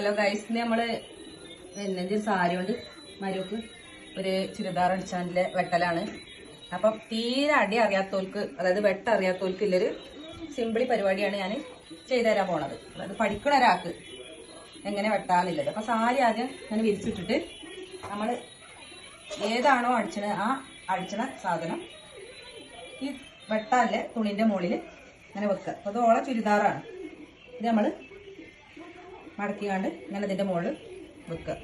Hello guys നമ്മൾ പിന്നെ സാരി കൊണ്ട് മരുക്ക് ഒരു ചുരിദാർ അടിച്ചാന്റെ വെട്ടലാണ്. അപ്പം തീരെ അടി അറിയാത്തവർക്ക് അതായത് വെട്ട അറിയാത്തവർക്ക് ഇല്ലൊരു സിമ്പിളി പരിപാടിയാണ് ഞാൻ ചെയ്തു തരാൻ പോണത്. അതായത് പഠിക്കണ ഒരാൾക്ക് എങ്ങനെ വെട്ടാന്നില്ലത് അപ്പൊ സാരി ആദ്യം ഞാൻ വിരിച്ചിട്ടിട്ട് നമ്മൾ ഏതാണോ അടിച്ചത് ആ അടിച്ചണ സാധനം ഈ വെട്ടാല്ലേ തുണിന്റെ മുകളിൽ അങ്ങനെ വെക്കുക. അപ്പോൾ അത് ഓളെ ചുരിദാറാണ്. ഇത് നമ്മൾ മടക്കിക്കാണ്ട് ഇങ്ങനെ ഇതിന്റെ മുകളിൽ വെക്കുക.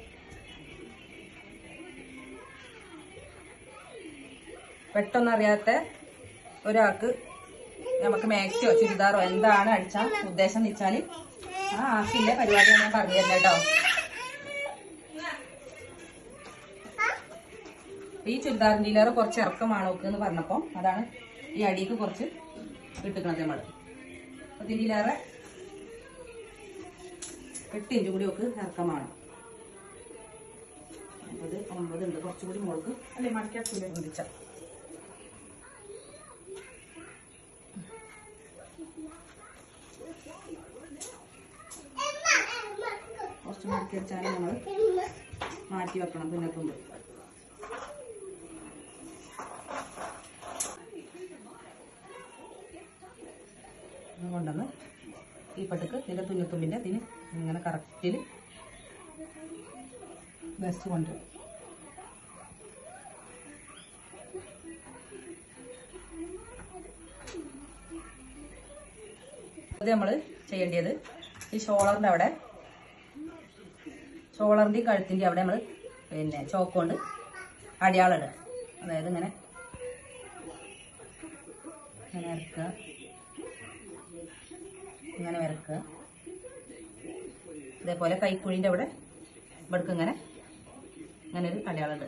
പെട്ടെന്നറിയാത്ത ഒരാൾക്ക് നമുക്ക് മാക്സിയോ ചുരിദാറോ എന്താണ് അടിച്ചാൽ ഉദ്ദേശം എന്ന് വെച്ചാൽ ആ ആക്കില്ല പരിപാടി ഞാൻ പറഞ്ഞു തരുന്ന കേട്ടോ. ഈ ചുരിദാറിന്റെ ഇല്ലാറ് കുറച്ച് ഇറക്കമാണ് ഒക്കെ എന്ന് പറഞ്ഞപ്പോൾ അതാണ് ഈ അടിക്ക് കുറച്ച് ഇട്ടിക്കണത് നമ്മൾ അപ്പോൾ ഇതിലേറെ എട്ട് ഇഞ്ചും കൂടി ഒക്കെ ഇറക്കമാണ്. ഒമ്പത് ഒമ്പത് ഉണ്ട്. കുറച്ചുകൂടി മുളക് അല്ലെ മടക്കാക്കൂല ഒന്നിച്ച കുറച്ച് മടക്കി വെച്ചാൽ നമ്മൾ മാറ്റി വെക്കണം പിന്നെ തുമ്പ്. കൊണ്ടുവന്ന് ഈ പട്ടുക്ക് ഇതിന്റെ തുന്നത്തുമ്പിന്റെ അതിന് ഇങ്ങനെ കറക്റ്റിൽ ബെസ്റ്റ് കൊണ്ടുവരും അത് നമ്മൾ ചെയ്യേണ്ടത് ഈ ഷോളറിന്റെ അവിടെ ഷോളറിന്റെയും കഴുത്തിന്റെയും അവിടെ നമ്മൾ പിന്നെ ചോക്ക് കൊണ്ട് അടയാളിടുക അതായത് ഇങ്ങനെ ഇങ്ങനെ ഇറക്കുക. ഇങ്ങനെ വരക്കുക ഇതേപോലെ കൈക്കുഴിന്റെ അവിടെ ഇവിടേക്ക് ഇങ്ങനെ ഇങ്ങനെ ഒരു അടയാളുണ്ട്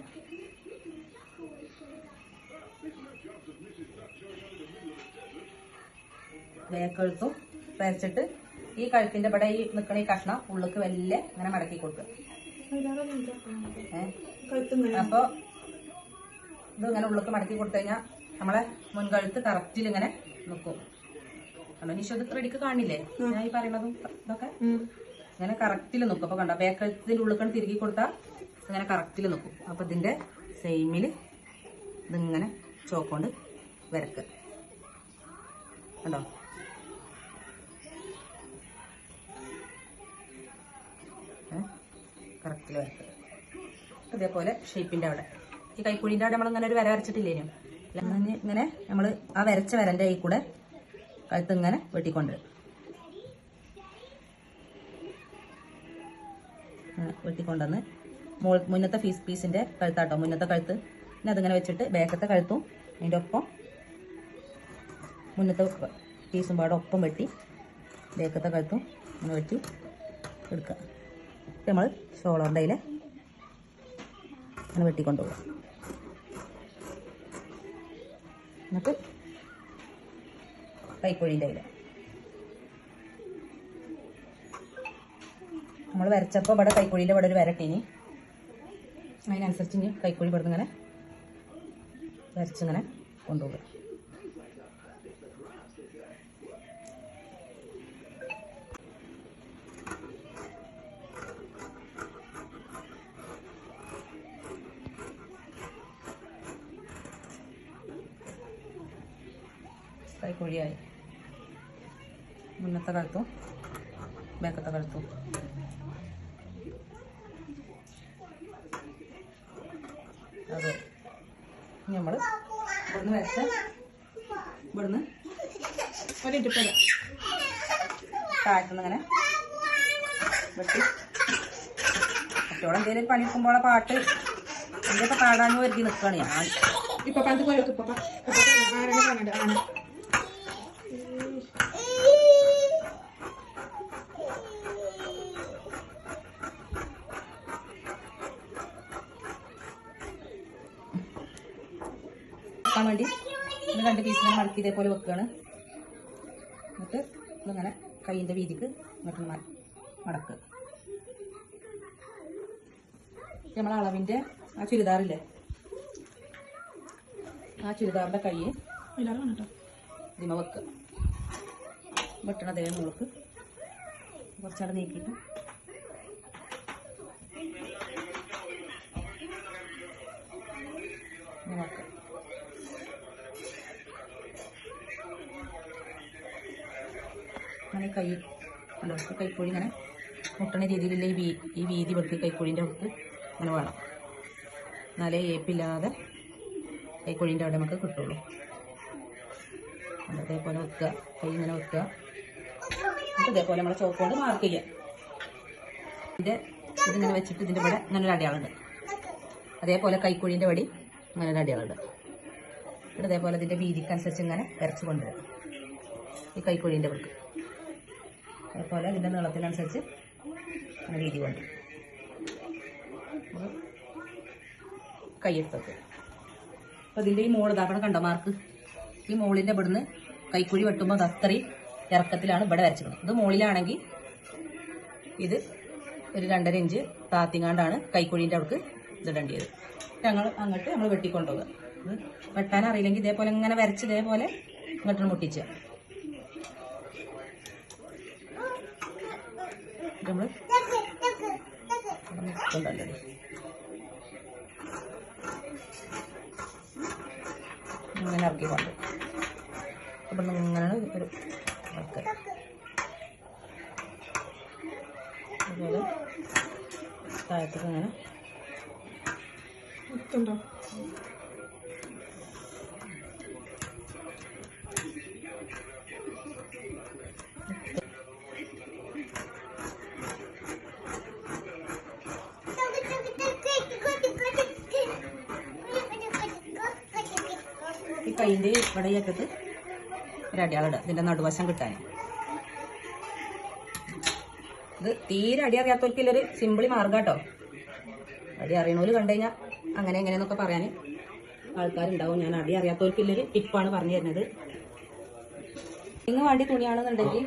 വേക്കെഴുത്തും വരച്ചിട്ട് ഈ കഴുത്തിന്റെ ഇവിടെ ഈ നിൽക്കണ ഈ കഷ്ണം ഉള്ളിക്ക് വലിയ ഇങ്ങനെ മടക്കി കൊടുക്കുക ഏ? അപ്പൊ ഇത് ഇങ്ങനെ ഉള്ളിക്ക് മടക്കി കൊടുത്തു കഴിഞ്ഞാൽ നമ്മളെ മുൻകഴുത്ത് കറക്റ്റിൽ ഇങ്ങനെ നിൽക്കും കണ്ടോ? നിഷത് റെഡിക്ക് കാണില്ലേ? ഞാൻ ഈ പറയണതും ഇതൊക്കെ ഇങ്ങനെ കറക്റ്റിൽ നോക്കും. അപ്പൊ കണ്ടോ? ബേക്കത്തിൽ ഉള്ളിക്കണ് തിരികെ കൊടുത്താൽ അങ്ങനെ കറക്റ്റിൽ നോക്കും. അപ്പൊ ഇതിന്റെ സെയിമിൽ ഇതിങ്ങനെ ചോക്കൊണ്ട് വരക്ക്. കണ്ടോ? കറക്റ്റിൽ വരക്ക്. അതേപോലെ ഷേപ്പിന്റെ അവിടെ. ഈ കൈക്കുഴിന്റെ അവിടെ നമ്മൾ ഇങ്ങനെ ഒരു വര വരച്ചിട്ടില്ലേനും? ഇങ്ങനെ നമ്മൾ ആ വരച്ച വരന്റെ കൈ കൂടെ കഴുത്ത് ഇങ്ങനെ വെട്ടിക്കൊണ്ടുവരും വെട്ടിക്കൊണ്ടുവന്ന് മോൾ മുന്നത്തെ ഫീസ് പീസിന്റെ കഴുത്താട്ടോ മുന്നത്തെ കഴുത്ത്. പിന്നെ അതിങ്ങനെ വെച്ചിട്ട് ബേക്കത്തെ കഴുത്തും അതിന്റെ ഒപ്പം മുന്നത്തെ പീസും പാടെ ഒപ്പം വെട്ടി ബാക്കത്തെ കഴുത്തും ഇങ്ങനെ വെട്ടി എടുക്കുക. നമ്മൾ ഷോളറിന്റെ അതിൽ അങ്ങനെ വെട്ടിക്കൊണ്ടുപോകുക. എന്നിട്ട് കൈക്കുഴീന്റെ അതിൽ നമ്മൾ വരച്ചപ്പോൾ ഇവിടെ കൈക്കുഴിന്റെ ഇവിടെ ഒരു ഇനി. അതിനനുസരിച്ച് ഇനി കൈക്കുഴി ഇവിടെ ഇങ്ങനെ വരച്ചിങ്ങനെ കൊണ്ടുപോകുക കൈക്കുഴിയായി മുന്നത്തെ കഴുത്തും ബാക്കത്തെ കഴുത്തും അത്. നമ്മൾ ഇവിടുന്ന് വരച്ച് ഇവിടുന്ന് ഒരിട്ടിപ്പല താഴ്ത്തുനിന്ന് ഇങ്ങനെ വെട്ടി. മറ്റോടെ എന്തെങ്കിലും പണിയെടുക്കുമ്പോൾ പാട്ട് എന്റെ ഇപ്പം പാടാനും ഒരുക്കി നിൽക്കുകയാണ് ഞാൻ ഇപ്പൊ പണ്ട് പോലെ ഇപ്പൊ മടക്കി ഇതേപോലെ വെക്കുകയാണ്. എന്നിട്ട് ഇതിങ്ങനെ കൈയിന്റെ വീതിക്ക് ഇങ്ങോട്ട് മടക്കുക നമ്മൾ അളവിന്റെ ആ ചുരിദാറില്ലേ? ആ ചുരിദാറിന്റെ കൈ ഇതിമ വെക്കുക വെട്ടണ അതേ നമുക്ക് കുറച്ചവിടെ നീക്കിയിട്ട് ഇങ്ങനെ ആക്കുക അങ്ങനെ കൈ ഉണ്ടോ? കൈക്കോഴി ഇങ്ങനെ മുട്ടണ രീതിയിലുള്ള ഈ വീ ഈ വീതി വെക്ക് കൈക്കോഴീന്റെ അവർക്ക് അങ്ങനെ വേണം. എന്നാലേ ഏപ്പില്ലാതെ കൈക്കോഴീന്റെ അവിടെ നമുക്ക് കിട്ടുള്ളൂ. അതേപോലെ വെക്കുക. കൈ ഇങ്ങനെ വെക്കുക. ഇതേപോലെ നമ്മളെ ചോക്ക് കൊണ്ട് മാർക്ക് ചെയ്യാം. ഇതിന്റെ ഇതിങ്ങനെ വെച്ചിട്ട് ഇതിന്റെ ഇവിടെ ഇങ്ങനൊരു അടയാളുണ്ട്. അതേപോലെ കൈക്കുഴീന്റെ വടി ഇങ്ങനൊരു അടയാളുണ്ട്. ഇതേപോലെ ഇതിന്റെ വീതിക്കനുസരിച്ച് ഇങ്ങനെ ഇറച്ചു കൊണ്ടുവരും. ഈ കൈക്കുഴീന്റെ വർക്ക് അതേപോലെ ഇതിന്റെ നീളത്തിനനുസരിച്ച് വീതി കൊണ്ട് കയ്യെടുത്തൊക്കെ അപ്പോൾ ഇതിന്റെ ഈ മോൾ ഇതാക്കണം കണ്ടോ മാർക്ക് ഈ മോളിന്റെ ഇവിടുന്ന് കൈക്കുഴി വെട്ടുമ്പോൾ അത് അത്രയും ഇറക്കത്തിലാണ് ഇവിടെ വരച്ചിരുന്നത് ഇത് മോളിലാണെങ്കിൽ ഇത് ഒരു രണ്ടര ഇഞ്ച് താത്തിങ്ങാണ്ടാണ് കൈക്കുഴീന്റെ അവർക്ക് ഇതിടേണ്ടത് ഞങ്ങൾ അങ്ങോട്ട് നമ്മൾ വെട്ടിക്കൊണ്ടുപോകുക ഇത് വെട്ടാൻ അറിയില്ലെങ്കിൽ ഇതേപോലെ ഇങ്ങനെ വരച്ച് ഇതേപോലെ ഇങ്ങോട്ട് മുട്ടിച്ച്. നമ്മൾ കൊണ്ടല്ലേ ഇങ്ങനെ ഇറക്കി കൊണ്ട്. നിന്ന് ഇങ്ങനെയാണ് ഒരു ഇറക്കൽ. അതുപോലെ താഴത്തേക്ക് അങ്ങനെ ഇട്ടുണ്ടോ ഇവിടെ ഈ അറ്റത്ത് ഒരു അടിയാളിടുക ഇതിന്റെ നടുവശം കിട്ടാൻ ഇത് തീരെ അടി അറിയാത്തവർക്കില്ലൊരു സിമ്പിളി മാർഗം കേട്ടോ അടി അറിയണോൽ കണ്ടു കഴിഞ്ഞാൽ അങ്ങനെ എങ്ങനെയെന്നൊക്കെ പറയാൻ ആൾക്കാരുണ്ടാവും. ഞാൻ അടി അറിയാത്തവർക്കില്ലൊരു ടിപ്പാണ് പറഞ്ഞു തരുന്നത്. ഇന്ന് വേണ്ടി തുണിയാണെന്നുണ്ടെങ്കിൽ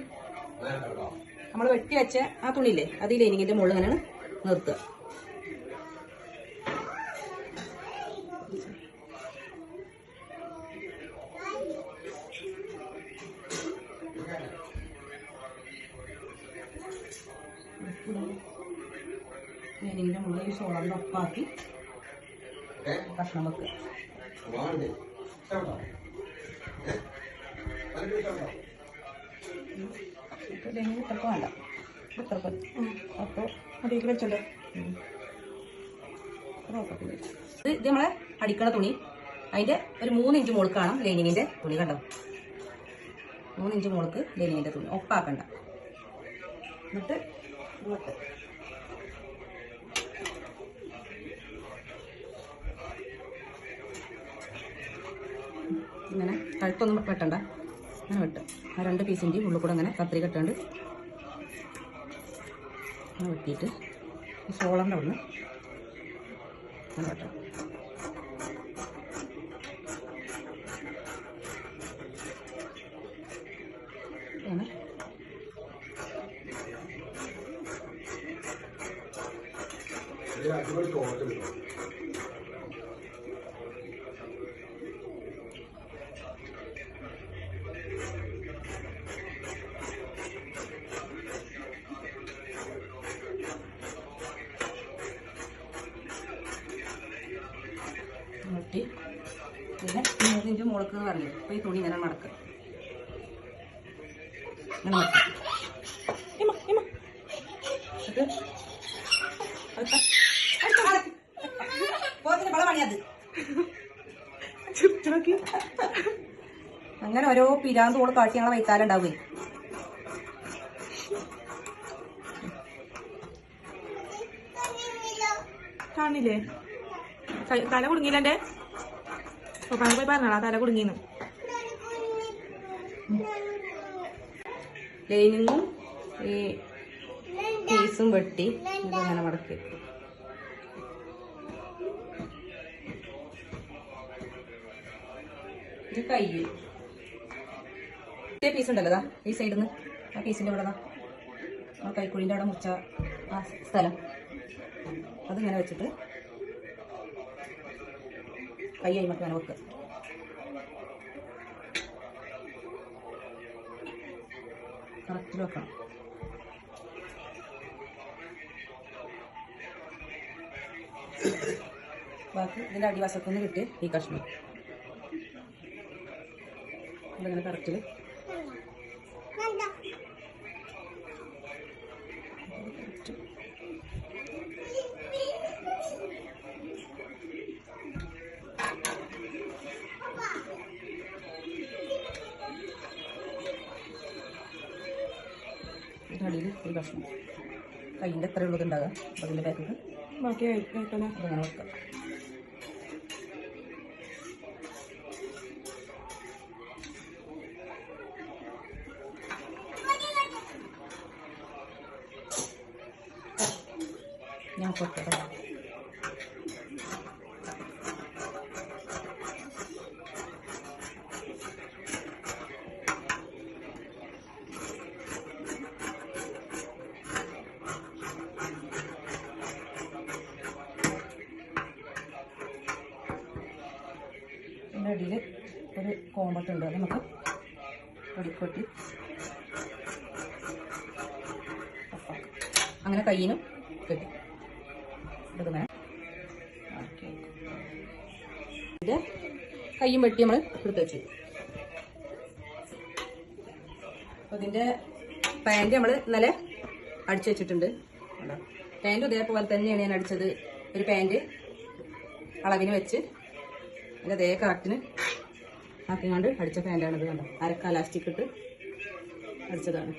നമ്മൾ വെട്ടി വെച്ച ആ തുണിയില്ലേ അതിൽ എനിക്കിന്റെ മുകളിൽ ഇങ്ങനെ നിർത്തുക. ലൈനിങ്ങിന്റെ മുകളിൽ ഈ ഷോളറിന്റെ ഒപ്പാക്കി കഷ്ണം വെക്കുക ലൈനിങ് ഇത്രക്ക് വേണ്ട. ഇത്രക്ക്. അപ്പോൾ അടിയിൽ വെച്ചല്ലോ ഇത് ഇത് നമ്മളെ അടിക്കണ തുണി. അതിന്റെ ഒരു മൂന്ന് ഇഞ്ച് മുകൾക്ക് കാണാം ലൈനിങ്ങിന്റെ തുണി കണ്ടോ? മൂന്ന് ഇഞ്ച് മുകൾക്ക് ലൈനിങ്ങിന്റെ തുണി. ഒപ്പാക്കണ്ട. എന്നിട്ട് ഇങ്ങോട്ട്. ഇങ്ങനെ കഴുത്തൊന്നും വെട്ടണ്ട. അങ്ങനെ വെട്ടും. ആ രണ്ട് പീസിന്റെയും ഉള്ളിൽ കൂടെ അങ്ങനെ കത്രി കെട്ടാണ്ട് അങ്ങനെ വെട്ടിയിട്ട് ഈ സോളറിന്റെ ഒന്ന് അങ്ങനെ വെട്ടണം. അങ്ങനെ വെട്ടി പിന്നെ മൂന്നിഞ്ച് മുളക്ക് പറഞ്ഞു അപ്പോൾ ഈ തുണി ഇങ്ങനെ മടക്കുക ഇങ്ങനെ അങ്ങനെ ഓരോ പിരാന്ത് കൂടെ കാട്ടി ഞങ്ങളെ വൈത്താലുണ്ടാവുകയും കാണില്ലേ? തല കുടുങ്ങിയില്ല എന്റെ പപ്പാനെ പോയി പറഞ്ഞാ തല കുടുങ്ങിന്ന്. ലൈനിങ്ങും ഈ പീസും വെട്ടി ഇതങ്ങനെ മടക്കി. ഇത് കൈ പീസ് ഉണ്ടല്ലോ ഈ സൈഡിൽ നിന്ന് ആ പീസിന്റെ ഇവിടെ ആ കൈക്കുഴിന്റെ അവിടെ മുറിച്ച ആ സ്ഥലം. അതിങ്ങനെ വെച്ചിട്ട് കൈ അയിമക്ക് വേണം വെക്കുക കറക്റ്റിൽ വെക്കണം. ബാക്കി ഇതിന്റെ അടിവാസത്തൊന്ന് കിട്ടി ഈ കഷ്ണം. ഇതിങ്ങനെ കറക്റ്റിൽ അടിയിൽ ഈ കഷ്ണം. കയ്യിന്റെ എത്ര ഉള്ളത് ഉണ്ടാകുക അതിന്റെ പാക്കറ്റ് ബാക്കി കഴിക്കണേ അതങ്ങനെ വെക്കാം. ഞാൻ പൊട്ടട്ടെ. ഇതിന്റെ അടിയിൽ ഒരു കോമ്പത്തുണ്ട് നമുക്ക് പൊടിക്കൊട്ടി അങ്ങനെ കയ്യിനും കെട്ടി. എടുക്കുന്നേ കയ്യും വെട്ടി നമ്മൾ എടുത്ത് വെച്ചു. അപ്പോൾ ഇതിന്റെ പാന്റ് നമ്മൾ ഇന്നലെ അടിച്ചു വെച്ചിട്ടുണ്ട്. പാന്റ് പാന്റ് ഇതേപോലെ തന്നെയാണ് ഞാൻ അടിച്ചത്. ഒരു പാന്റ് അളവിന് വെച്ച്. അതിന്റെ അതേ കറക്റ്റിന് ആക്കിങ്ങാണ്ട് അടിച്ച പാന്റാണിത് കണ്ടോ? അരക്ക ലാസ്റ്റിക് ഇട്ട് അടിച്ചതാണ്.